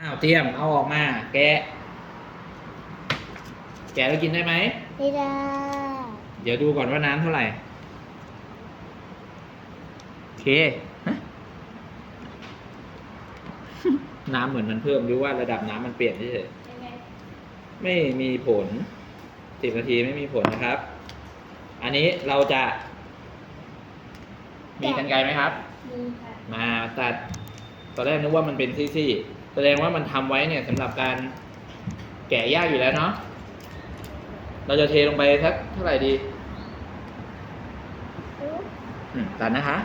อ้าวเตรียมเอาออกมา แกะ แกะแล้วกินได้ไหมไม่ได้เดี๋ยวดูก่อนว่าน้ำเท่าไหร่โอเคฮะ น้ำเหมือนมันเพิ่มหรือว่าระดับน้ำมันเปลี่ยนเฉยๆไม่มีผลสิบนาทีไม่มีผลนะครับ อันนี้เราจะ มีกันไกรไหมครับ มีค่ะ มาตัด ตอนแรกนึกว่ามันเป็นซี่ๆ แสดงว่ามันทำไว้เนี่ยสำหรับการแกะยากอยู่แล้วเนาะ เราจะเทลงไปสักเท่าไหร่ดีอืมตัดนะคะ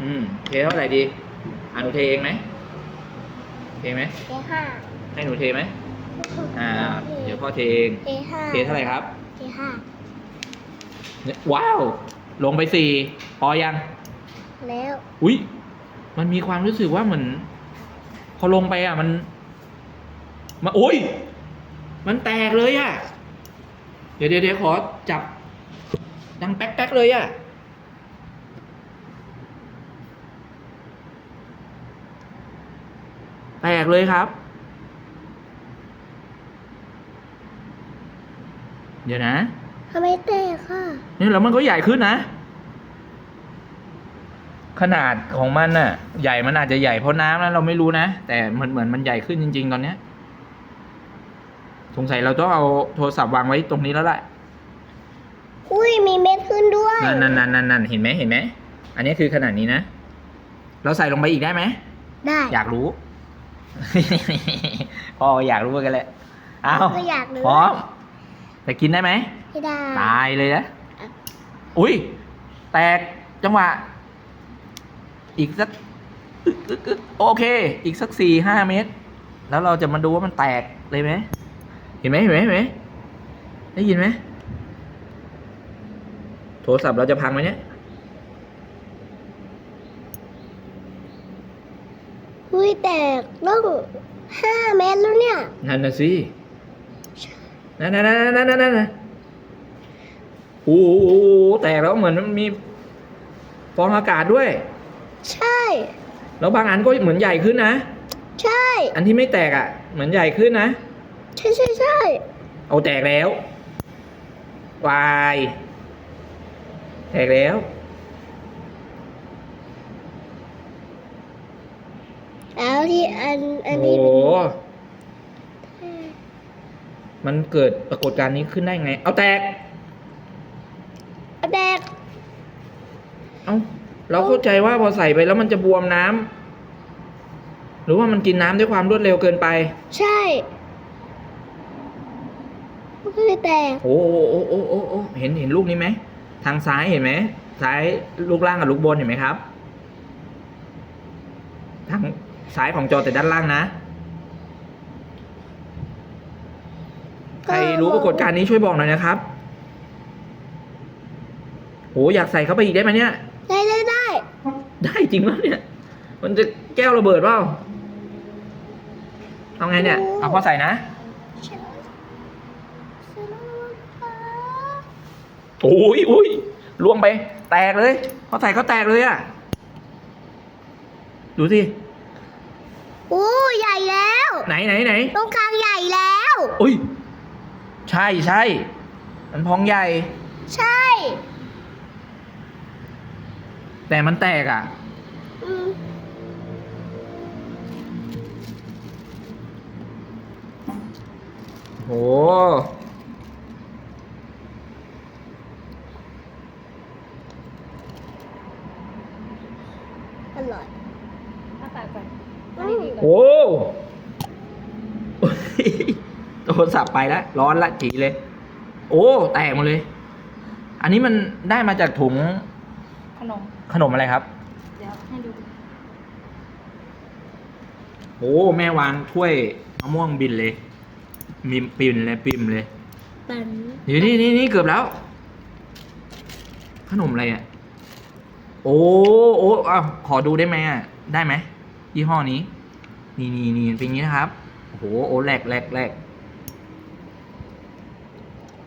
อืม เทเท่าไหร่ดีอ่าหนูเทเองไหม เทไหมเอห้าให้หนูเทไหมอ่า เดี๋ยวพ่อเทเองเอห้าเทเท่าไหร่ครับเอห้าเนี่ยว้าว ลงไปสี่พอยัง แล้ว อุ้ยมันมีความรู้สึกว่าเหมือนพอลงไปอะ มันมาโอ้ย มันแตกเลยอะ เดี๋ยวเดี๋ยวเดี๋ยวขอจับ ดังแป๊กแป๊กเลยอะ แตกเลยครับ เดี๋ยวนะทำไมแตกค่ะ นี่แล้วมันก็ใหญ่ขึ้นนะ ขนาดของมันน่ะ ใหญ่มันอาจจะใหญ่เพราะน้ำแล้วเราไม่รู้นะ แต่เหมือนเหมือนมันใหญ่ขึ้นจริง ๆ ตอนเนี้ย สงสัยเราต้องเอาโทรศัพท์วางไว้ตรงนี้แล้วแหละอุ้ยมีเม็ดขึ้นด้วยนั่นนั่นนั่นนั่นนั่นเห็นไหมเห็นไหมอันนี้คือขนาดนี้นะ เราใส่ลงไปอีกได้ไหมได้อยากรู้ พ่ออยากรู้เหมือนกันแหละเอาก็อยากรู้พร้อมแต่กินได้ไหมไม่ได้ตายเลยนะอุ้ยแตกจังหวะ อีกสักอึ๊กอึ๊กอึ๊กโอเค อีกสักสี่ห้าเมตร แล้วเราจะมาดูว่ามันแตกเลยไหมเห็นไหมเห็นไหมเห็นไหมได้ยินไหมโทรศัพท์เราจะพังไหมเนี่ยอุ้ยแตกต้องห้าเม็ดแล้วเนี่ยนั่นน่ะสินั่นนั่นนั่นนั่นนั่นนั่นโอ้โหแตกแล้วเหมือนมันมีฟองอากาศด้วย ใช่ แล้วบางอันก็เหมือนใหญ่ขึ้นนะ ใช่ อันที่ไม่แตกอะ เหมือนใหญ่ขึ้นนะ ใช่ใช่ใช่เอาแตกแล้ววายแตกแล้ว แล้วที่อันอันโอ้นี้โห มันเกิดปรากฏการณ์นี้ขึ้นได้ไง เอาแตกแตก เอา เราเข้าใจว่าพอใส่ไปแล้วมันจะบวมน้ำหรือว่ามันกินน้ำด้วยความรวดเร็วเกินไป ใช่ มันก็เลยแตก โอ้โอ้โอ้โอ้โอ้โอ้เห็นเห็นลูกนี้ไหมทางซ้ายเห็นไหมซ้ายลูกล่างกับลูกบนเห็นไหมครับ ทางซ้ายของจอแต่ด้านล่างนะ ใครรู้ปรากฏการณ์นี้ช่วยบอกหน่อยนะครับโหอยากใส่เข้าไปอีกได้ไหมเนี่ยได้ได้ได้ได้ จริงป่ะเนี่ย มันจะแก้วระเบิดเปล่าเอาไงเนี่ย เอาพอใส่นะโอ้ยอุ้ยล่วงไป แตกเลย พอใส่เขาแตกเลยอะ ดูสิ โอ้ใหญ่แล้ว ไหนไหนไหนตรงกลางใหญ่แล้ว อุ้ย ใช่ใช่มันพองใหญ่ ใช่ แต่มันแตกอะอืม โห อร่อยถ้าปากก่อนอืมโอ้โทรศัพท์ไปแล้ว ร้อนละจีเลย โอ้ แตกหมดเลย อันนี้มันได้มาจากถุงขนม ขนมอะไรครับเดี๋ยว ให้ดูโอ้แม่วางถ้วยมะม่วงบินเลย มีปิ่นเลยปิ่มเลยปันเดี๋ยวนี่นี่นี่เกือบแล้ว ขนมอะไรอะ โอ้โอ้อ้าวขอดูได้ไหมอะ ได้ไหมยี่ห้อนี้ นี่นี่นี่เป็นอย่างนี้นะครับ โอ้โหโอ้แหลกแหลกแหลก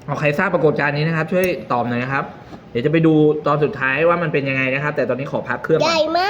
เอาใครทราบปรากฏการณ์นี้นะครับ ช่วยตอบหน่อยนะครับ เดี๋ยวจะไปดูตอนสุดท้ายว่ามันเป็นยังไงนะครับ แต่ตอนนี้ขอพักเครื่องใหก่อนญ่มาก